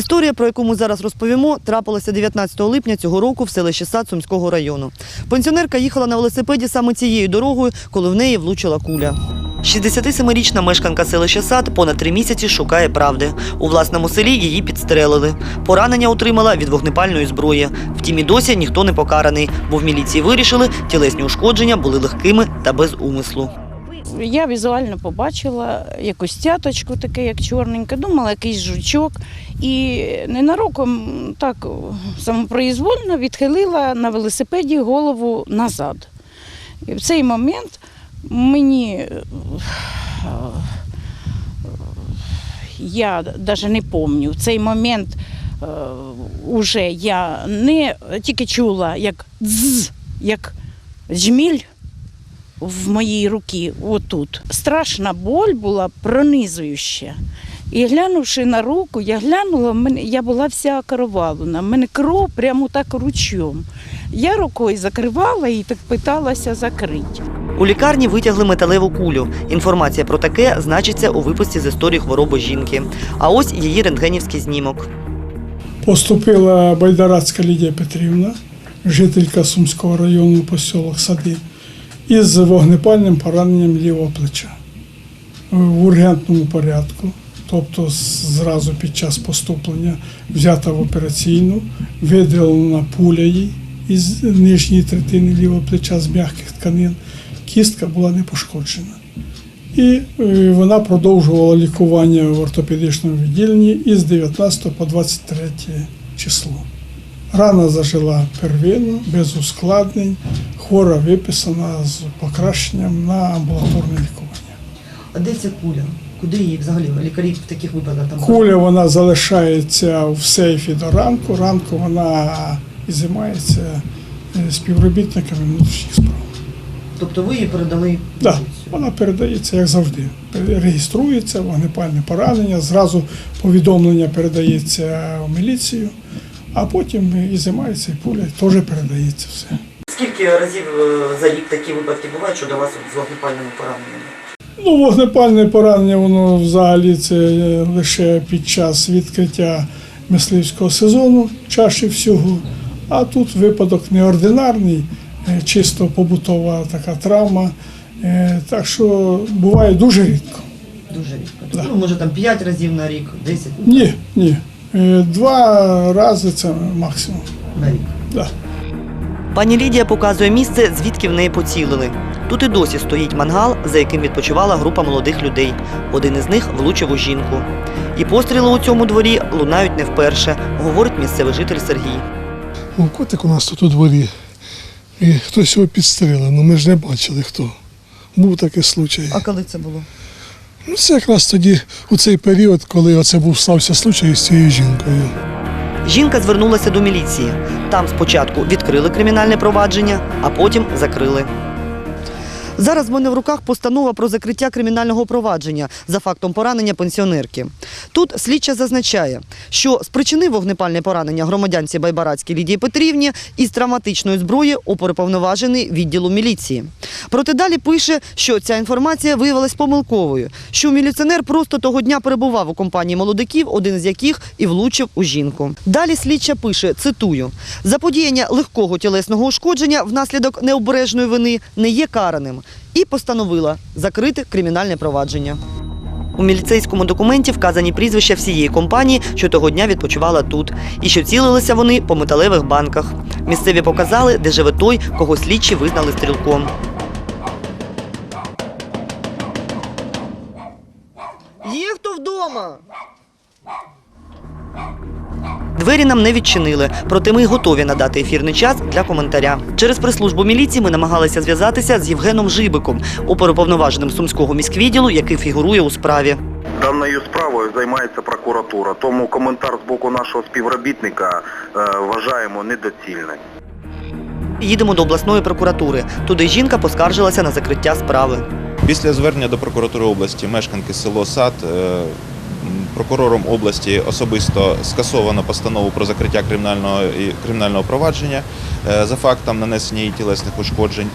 Історія, про яку ми зараз розповімо, трапилася 19 липня цього року в селищі Сад Сумського району. Пенсіонерка їхала на велосипеді саме цією дорогою, коли в неї влучила куля. 67-річна мешканка селища Сад понад три місяці шукає правди. У власному селі її підстрелили. Поранення отримала від вогнепальної зброї. Втім, і досі ніхто не покараний, бо в міліції вирішили, тілесні ушкодження були легкими та без умислу. Я візуально побачила якусь цяточку, таке, як чорненьке, думала, якийсь жучок. І ненароком так самопроізвольно відхилила на велосипеді голову назад. І в цей момент мені я навіть не пам'ятаю, в цей момент е, уже я не тільки чула, як дз, як жміль в моїй руці, отут. Страшна боль була пронизуюча. І глянувши на руку, я глянула, в мене, я була вся окровавлена, в мене кров прямо так ручом. Я рукою закривала і так питалася закрити. У лікарні витягли металеву кулю. Інформація про таке значиться у випуску з історії хвороби жінки. А ось її рентгенівський знімок. Поступила Байдарацька Лідія Петрівна, жителька Сумського району посілок Сади, із вогнепальним пораненням лівого плеча в ургентному порядку. Тобто зразу під час поступлення взята в операційну, виділена пуля їй із нижньої третини лівого плеча з м'яких тканин. Кістка була не пошкоджена. І е, вона продовжувала лікування в ортопедичному відділенні із 19 по 23 число. Рана зажила первинно, без ускладнень, хвора виписана з покращенням на амбулаторне лікування. А де ця куля? Куди її взагалі лікарі в таких випадках там? Куля вона залишається в сейфі до ранку. Ранку вона ізимається е, співробітниками внутрішніх справ. Тобто ви її передали? Да, вона передається, як завжди. Реєструється вогнепальне поранення, зразу повідомлення передається в міліцію, а потім і займається, і пуля теж передається все. Скільки разів е, за рік такі випадки бувають, що до вас з вогнепальними пораненнями? Ну, вогнепальне поранення, воно взагалі це е, лише під час відкриття мисливського сезону, чаще всього. А тут випадок неординарний, е, чисто побутова така травма. Так що буває дуже рідко. Дуже рідко. Да. Ну, може там 5 разів на рік, 10 Ні, ні. Два рази це максимум. на рік. Да. Пані Лідія показує місце, звідки в неї поцілили. Тут і досі стоїть мангал, за яким відпочивала група молодих людей. Один із них влучив у жінку. І постріли у цьому дворі лунають не вперше, говорить місцевий житель Сергій. Ну, котик у нас тут у дворі. І хтось його підстрелив, ну ми ж не бачили хто. Був такий случай. А коли це було? Ну, це якраз тоді, у цей період, коли оце був стався случай з цією жінкою. Жінка звернулася до міліції. Там спочатку відкрили кримінальне провадження, а потім закрили. Зараз в мене в руках постанова про закриття кримінального провадження за фактом поранення пенсіонерки. Тут слідча зазначає, що спричинив вогнепальне поранення громадянці Байбаратській Лідії Петрівні із травматичної зброї оперуповноважений відділу міліції. Проте далі пише, що ця інформація виявилась помилковою, що міліціонер просто того дня перебував у компанії молодиків, один з яких і влучив у жінку. Далі слідча пише, цитую: заподіяння легкого тілесного ушкодження внаслідок необережної вини не є караним і постановила закрити кримінальне провадження. У міліцейському документі вказані прізвища всієї компанії, що того дня відпочивала тут, і що цілилися вони по металевих банках. Місцеві показали, де живе той, кого слідчі визнали стрілком. Двері нам не відчинили, проте ми готові надати ефірний час для коментаря. Через прес-службу міліції ми намагалися зв'язатися з Євгеном Жибиком, оперуповноваженим сумського міськвідділу, який фігурує у справі. Даною справою займається прокуратура, тому коментар з боку нашого співробітника е, вважаємо недоцільним. Їдемо до обласної прокуратури. Туди жінка поскаржилася на закриття справи. Після звернення до прокуратури області мешканки село Сад е, прокурором області особисто скасовано постанову про закриття кримінального кримінального провадження е, за фактом нанесення їй тілесних ушкоджень.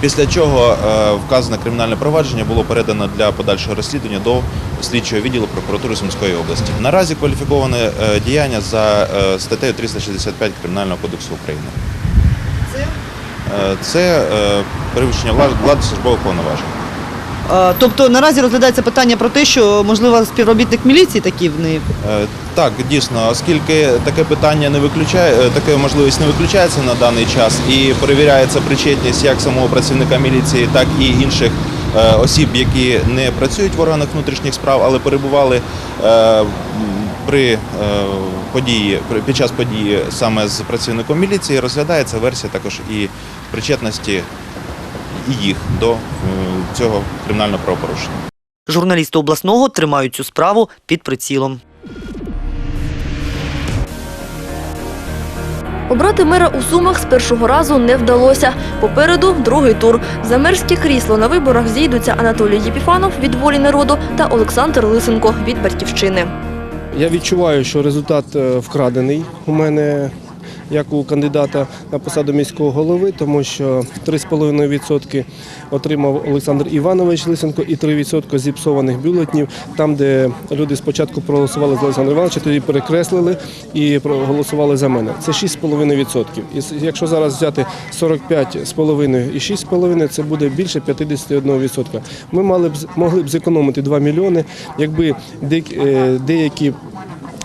Після чого е, вказане кримінальне провадження було передано для подальшого розслідування до слідчого відділу прокуратури Сумської області. Наразі кваліфіковане е, діяння за е, статтею 365 Кримінального кодексу України. Е, Це е, перевищення влади, влади службових повноважень. Е, Тобто наразі розглядається питання про те, що можливо співробітник міліції такий в них. Е, Так, дійсно, оскільки таке питання не виключає, е, така можливість не виключається на даний час і перевіряється причетність як самого працівника міліції, так і інших осіб, які не працюють в органах внутрішніх справ, але перебували при події під час події саме з працівником міліції, розглядається версія також і причетності і їх до цього кримінального правопорушення. Журналісти обласного тримають цю справу під прицілом. Обрати мера у Сумах з першого разу не вдалося. Попереду другий тур. За мерське крісло на виборах зійдуться Анатолій Єпіфанов від волі народу та Олександр Лисенко від батьківщини. Я відчуваю, що результат е, вкрадений у мене як у кандидата на посаду міського голови, тому що 3,5% отримав Олександр Іванович Лисенко і 3% зіпсованих бюлетнів. Там, де люди спочатку проголосували за Олександра Івановича, тоді перекреслили і проголосували за мене. Це 6,5%. І якщо зараз взяти 45,5 і 6,5, це буде більше 51%. Ми мали б могли б зекономити 2 мільйони, якби е, деякі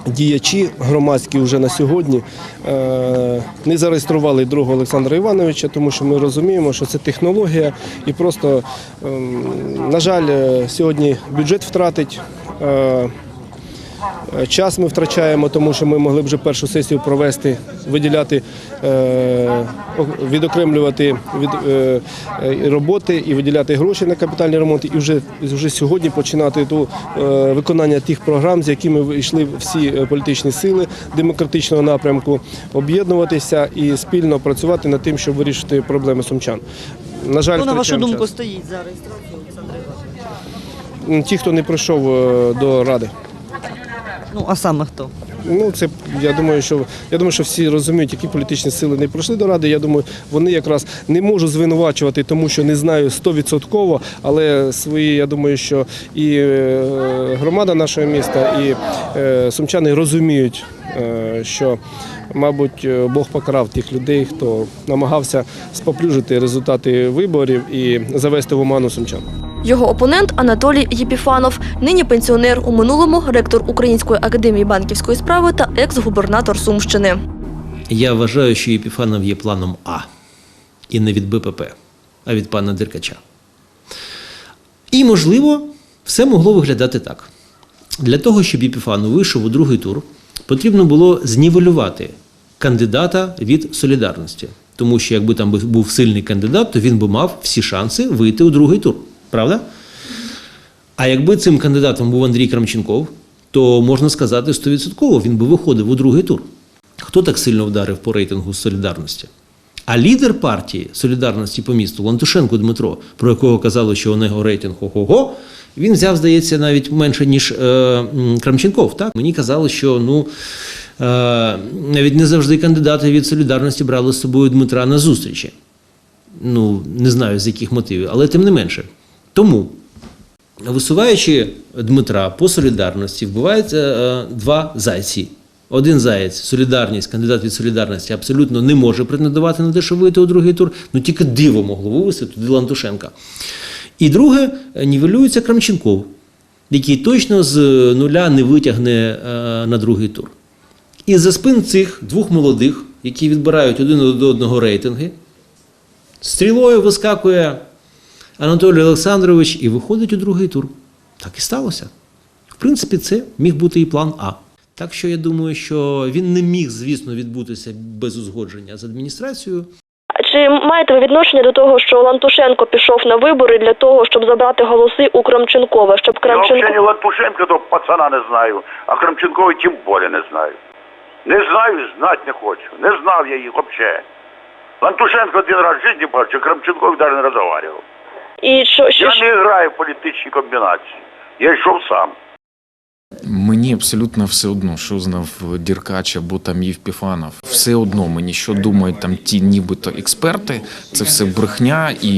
діячі громадські вже на сьогодні е, не зареєстрували другого Олександра Івановича, тому що ми розуміємо, що це технологія, і просто, ем, на жаль, е, сьогодні бюджет втратить. Е, Час ми втрачаємо, тому що ми могли б вже першу сесію провести, виділяти, е, відокремлювати від е, роботи і виділяти гроші на капітальні ремонти, і вже, вже сьогодні починати ту, виконання тих програм, з якими вийшли всі політичні сили демократичного напрямку, об'єднуватися і спільно працювати над тим, щоб вирішити проблеми сумчан. На жаль, Хто на вашу думку час. стоїть за реєстрацію Олександра Івановича? ті, хто не прийшов до ради. Ну а саме хто? Ну, це я думаю, що я думаю, що всі розуміють, які політичні сили не пройшли до ради. Я думаю, вони якраз не можу звинувачувати, тому що не знаю стовідсотково, але свої, я думаю, що і е, громада нашого міста, і е, сумчани розуміють, що. Мабуть, е, Бог покарав тих людей, хто намагався споплюжити результати виборів і завести в оману сумчан. Його опонент Анатолій Єпіфанов, нині пенсіонер у минулому ректор Української академії банківської справи та екс-губернатор Сумщини. Я вважаю, що Єпіфанов є планом А. І не від БПП, а від пана Деркача. І, можливо, все могло виглядати так. Для того, щоб Єпіфанов вийшов у другий тур, потрібно було знівелювати кандидата від солідарності. Тому що якби там був сильний кандидат, то він би мав всі шанси вийти у другий тур. Правда? А якби цим кандидатом був Андрій Крамченков, то можна сказати 100% він би виходив у другий тур. Хто так сильно вдарив по рейтингу солідарності? А лідер партії солідарності по місту Лантушенко Дмитро, про якого казали, що у нього рейтинг ого-го, він взяв, здається, навіть менше, ніж е, Крамченков. Так? Мені казали, що ну, е, навіть не завжди кандидати від солідарності брали з собою Дмитра на зустрічі. Ну, не знаю з яких мотивів, але тим не менше. Тому Висуваючи Дмитра по солідарності, вбиваються е, два зайці. Один заєць, солідарність, кандидат від солідарності, абсолютно не може претендувати на те, щоб вийти у другий тур. Ну тільки диво могло вивести туди Лантушенка. І друге, е, нівелюється Крамченков, який точно з нуля не витягне е, на другий тур. І за спин цих двох молодих, які відбирають один до одного рейтинги, стрілою вискакує Анатолій Олександрович і виходить у другий тур. Так і сталося. В принципі, це міг бути і план А. Так що я думаю, що він не міг, звісно, відбутися без узгодження з адміністрацією. Чи маєте ви відношення до того, що Лантушенко пішов на вибори для того, щоб забрати голоси у Крамченкова, щоб Я Крамченко не Латушенко, того пацана не знаю, а Крамченкова тим більше не знаю. Не знаю, знати не хочу. Не знав я їх взагалі. Лантушенко один раз в житті бачив, Крамченков навіть не розмовляв. і що, що Я не граю в політичні комбінації. Я йшов сам. Мені абсолютно все одно, що знав Діркач або там Євпіфанов. Все одно мені, що думають там ті нібито експерти, це все брехня. І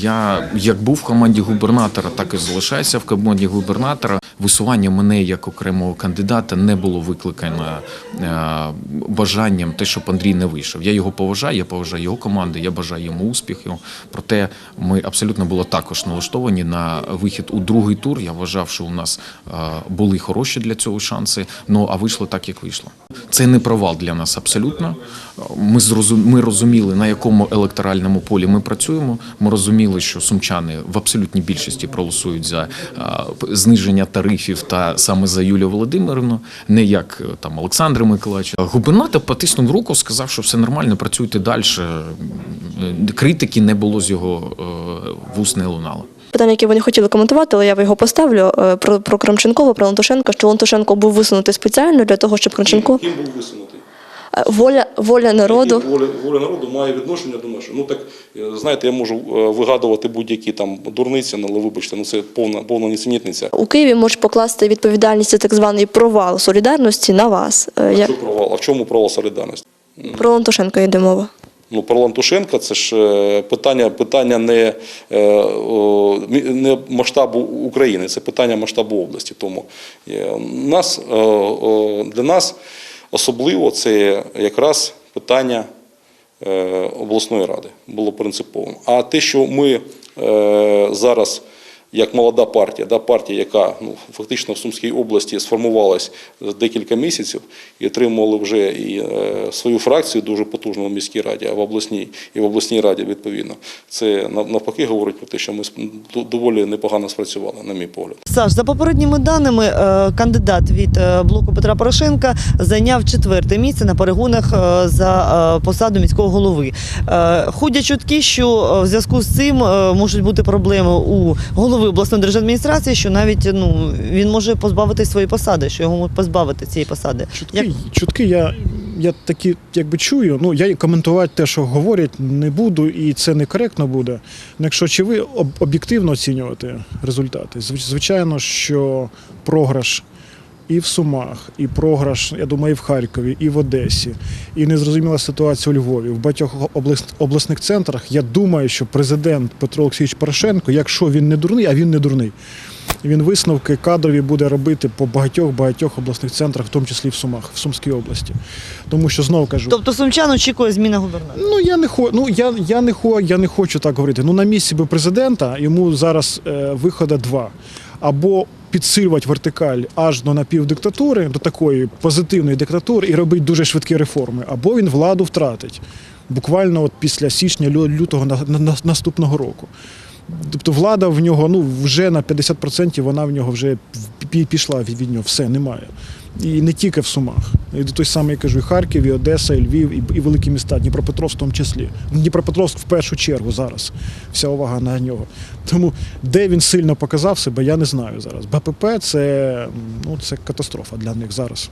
я як був в команді губернатора, так і залишаюся в команді губернатора. Висування мене як окремого кандидата не було викликано е, бажанням те, щоб Андрій не вийшов. Я його поважаю, я поважаю його команду, я бажаю йому успіхів. Проте ми абсолютно були також налаштовані на вихід у другий тур. Я вважав, що у нас е, були хороші для цього шанси. Ну а вийшло так, як вийшло. Це не провал для нас абсолютно. Ми ми розуміли, на якому електоральному полі ми працюємо. Ми розуміли, що сумчани в абсолютній більшості проголосують за зниження тарифів та саме за Юлію Володимирівну, не як е, там Олександр Миколаївич. Губернатор потиснув руку, сказав, що все нормально, працюйте далі. Е, Критики не було з його е, вуст не лунало. Питання, яке ви не хотіли коментувати, але я його поставлю е, про, про Кремченкова, про Лантушенка, що Лантушенко був висунутий спеціально для того, щоб Кремченко Ким був висунутий? Е, воля, воля народу. Воля, воля народу має відношення до нашого. Ну так е, знаєте, я можу е, вигадувати будь-які там дурниці, але вибачте, ну це повна повна нісенітниця. У Києві може покласти відповідальність так званий провал солідарності на вас. Е, я- Що провал? А в чому провал солідарності? Про Лантушенка йде мова. Ну, про Лантушенка це ж е, питання, питання не, е, не масштабу України, це питання масштабу області. Тому е, нас, для нас особливо це якраз питання обласної ради було принциповим. А те, що ми зараз, як молода партія, да, партія, яка ну, фактично в Сумській області сформувалась декілька місяців і отримували вже і е, свою фракцію дуже потужну в міській раді, а в обласній і в обласній раді відповідно. Це навпаки говорить про те, що ми доволі непогано спрацювали, на мій погляд. Саш, за попередніми даними, е, кандидат від е, блоку Петра Порошенка зайняв четверте місце на перегонах за посаду міського голови. Ходять чутки, що в зв'язку з цим можуть бути проблеми у голови обласної державної адміністрації, що навіть ну він може позбавити своєї посади, що його можуть позбавити цієї посади. Чутки, чутки я, я такі якби чую. Ну я коментувати те, що говорять, не буду, і це некоректно буде. Ну, якщо чи ви об'єктивно оцінювати результати, Зв- звичайно, що програш. І в Сумах, і програш, я думаю, і в Харкові, і в Одесі, і незрозуміла ситуація у Львові. В багатьох обласних центрах я думаю, що президент Петро Олексійович Порошенко, якщо він не дурний, а він не дурний, він висновки кадрові буде робити по багатьох багатьох обласних центрах, в тому числі в Сумах, в Сумській області. Тому що знову кажу, Тобто сумчан очікує зміна губернатора. ну я не хо, ну я, я не хо, я не хочу так говорити. Ну на місці би президента йому зараз е, виходу два. Або підсилювати вертикаль аж до напівдиктатури, до такої позитивної диктатури, і робити дуже швидкі реформи, або він владу втратить буквально от після січня-лютого на, на- на- наступного року. Тобто влада в нього ну вже на 50% вона в нього вже пішла від нього. Все немає. І не тільки в Сумах. І той самий я кажу, і Харків, і Одеса, і Львів, і, великі міста, Дніпропетровськ в тому числі. Дніпропетровськ в першу чергу зараз. Вся увага на нього. Тому де він сильно показав себе, я не знаю зараз. БПП це, ну, це катастрофа для них зараз.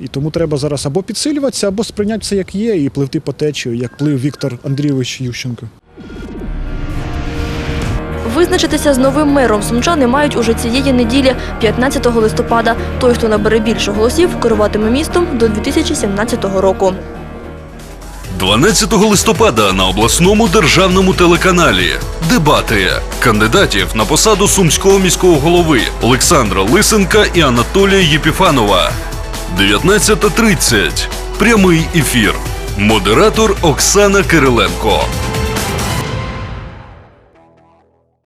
І тому треба зараз або підсилюватися, або сприйняти це як є, і пливти по течію, як плив Віктор Андрійович Ющенко. Визначитися з новим мером сумчани мають уже цієї неділі, 15 листопада. Той, хто набере більше голосів, керуватиме містом до 2017 року. 12 листопада на обласному державному телеканалі дебати кандидатів на посаду сумського міського голови Олександра Лисенка і Анатолія Єпіфанова. 19.30. Прямий ефір. Модератор Оксана Кириленко.